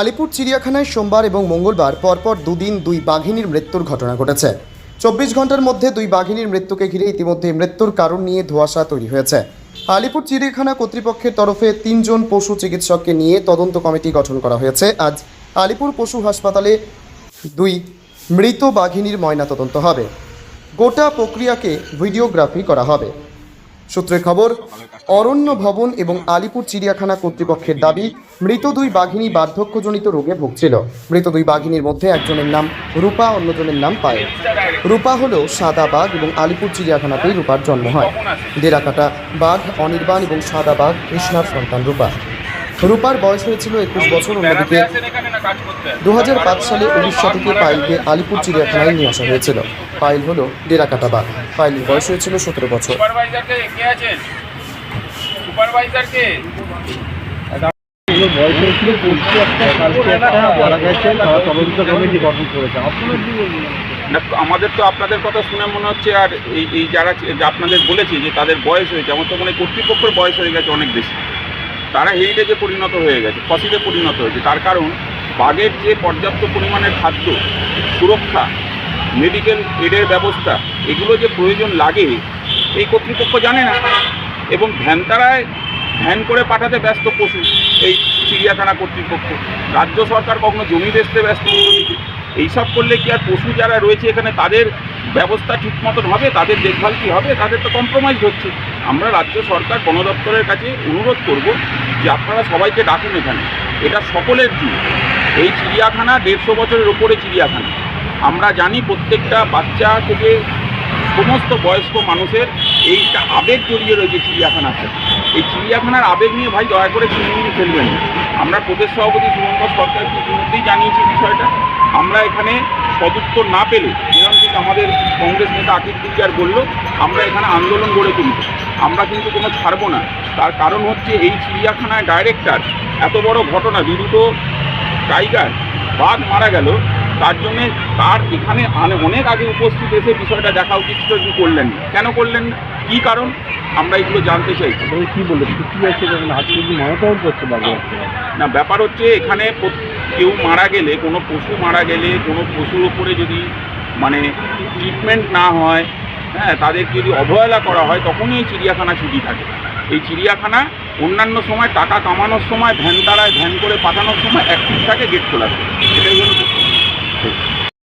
আলিপুর চিড়িয়াখানায় সোমবার এবং মঙ্গলবার পরপর দুদিন দুই বাঘিনীর মৃত্যুর ঘটনা ঘটেছে। চব্বিশ ঘণ্টার মধ্যে দুই বাঘিনীর মৃত্যুকে ঘিরে ইতিমধ্যে মৃত্যুর কারণ নিয়ে ধোঁয়াশা তৈরি হয়েছে। আলিপুর চিড়িয়াখানা কর্তৃপক্ষের তরফে তিনজন পশু চিকিৎসককে নিয়ে তদন্ত কমিটি গঠন করা হয়েছে। আজ আলিপুর পশু হাসপাতালে দুই মৃত বাঘিনীর ময়নাতদন্ত হবে। গোটা প্রক্রিয়াকে ভিডিওগ্রাফি করা হবে। সূত্রের খবর, অরণ্য ভবন এবং আলিপুর চিড়িয়াখানা কর্তৃপক্ষের দাবি, মৃত দুই বাঘিনী বার্ধক্যজনিত রোগে ভুগছিল। মৃত দুই বাঘিনীর মধ্যে একজনের নাম রূপা, অন্যজনের নাম পায়েল। রূপা হলো সাদা বাঘ এবং আলিপুর চিড়িয়াখানাতেই রূপার জন্ম হয়। ডেরাকাটা বাঘ, অনির্বাণ এবং সাদা বাঘ, কৃষ্ণার সন্তান রূপা। রূপার বয়স হয়েছিল একুশ বছর, অন্যদিকে দু হাজার পাঁচ সালে উড়িষ্যা থেকে পাইলকে আলিপুর চিড়িয়াখানায় নিয়ে আসা হয়েছিল। পাইল হলো ডেরাকাটা বাঘ। পাইলের বয়স হয়েছিল সতেরো বছর। সুপারভাইজারকে কে আছেন? সুপারভাইজারকে? এগুলো বয়স হয়েছিল পরশু একটা কালকে একটা মারা গেছেন তারা তদন্ত কমিটি গঠন করেছে আপনারা না আমাদের তো আপনাদের কথা শুনে মনে হচ্ছে আর এই এই যারা আপনাদের বলেছি যে তাদের বয়স হয়েছে আমার তো মনে কর্তৃপক্ষের বয়স হয়ে গেছে অনেক বেশি। তারা হেরিটেজে পরিণত হয়ে গেছে ফসিলে পরিণত হয়েছে। তার কারণ বাঘের যে পর্যাপ্ত পরিমাণের খাদ্য সুরক্ষা মেডিকেল এডের ব্যবস্থা, এগুলো যে প্রয়োজন লাগে, এই কর্তৃপক্ষ জানে না। এবং ভ্যানতারায় ভ্যান করে পাঠাতে ব্যস্ত পশু, এই চিড়িয়াখানা কর্তৃপক্ষ। রাজ্য সরকার কখনো জমি বেচতে ব্যস্ত এইসব করলে কি আর পশু যারা রয়েছে এখানে, তাদের ব্যবস্থা ঠিক মতন হবে? তাদের দেখভাল কি হবে? তাদের তো কম্প্রোমাইজ হচ্ছে। আমরা রাজ্য সরকার বন দপ্তরের কাছে অনুরোধ করব যে আপনারা সবাইকে ডাকুন এখানে। এটা সকলের দিন এই চিড়িয়াখানা দেড়শো বছরের ওপরে চিড়িয়াখানা। আমরা জানি প্রত্যেকটা বাচ্চা থেকে সমস্ত বয়স্ক মানুষের এইটা আবেগ জড়িয়ে রয়েছে চিড়িয়াখানাতে এই চিড়িয়াখানার আবেগ নিয়ে ভাই দয়া করে ছিনিমিনি ফেলবেন। আমরা প্রদেশ সভাপতি শুভঙ্কর সরকারকে ইতিমধ্যেই জানিয়েছি বিষয়টা। আমরা এখানে সদুত্তর না পেলে, যেরকম ঠিক আমাদের কংগ্রেস নেতা আকিব গুলজার বলল, আমরা এখানে আন্দোলন গড়ে তুলব। আমরা কিন্তু কোনো ছাড়বো না। তার কারণ হচ্ছে এই চিড়িয়াখানায় ডাইরেক্টর এত বড় ঘটনা বিরুদ্ধ টাইগার বাঘ মারা গেল তার জন্যে তার এখানে আনে- অনেক আগে উপস্থিত এসে বিষয়টা দেখা উচিত ছিল কিন্তু করলেন। কেন করলেন? কি কারণ? আমরা এগুলো জানতে চাইছি। তবে কি বলল ছুটি আছে? আজকে কি করছে না ব্যাপার হচ্ছে এখানে কেউ মারা গেলে কোনো পশু মারা গেলে কোনো পশুর উপরে যদি মানে ট্রিটমেন্ট না হয় হ্যাঁ তাদেরকে যদি অবহেলা করা হয় তখনই এই চিড়িয়াখানা ছুটি থাকে। এই চিড়িয়াখানা অন্যান্য সময় টাকা কামানোর সময় ভ্যান তারায় ভ্যান করে পাঠানোর সময় অ্যাক্টিভ থাকে গেট খোলা থাকে। এটাই হলো ঠিক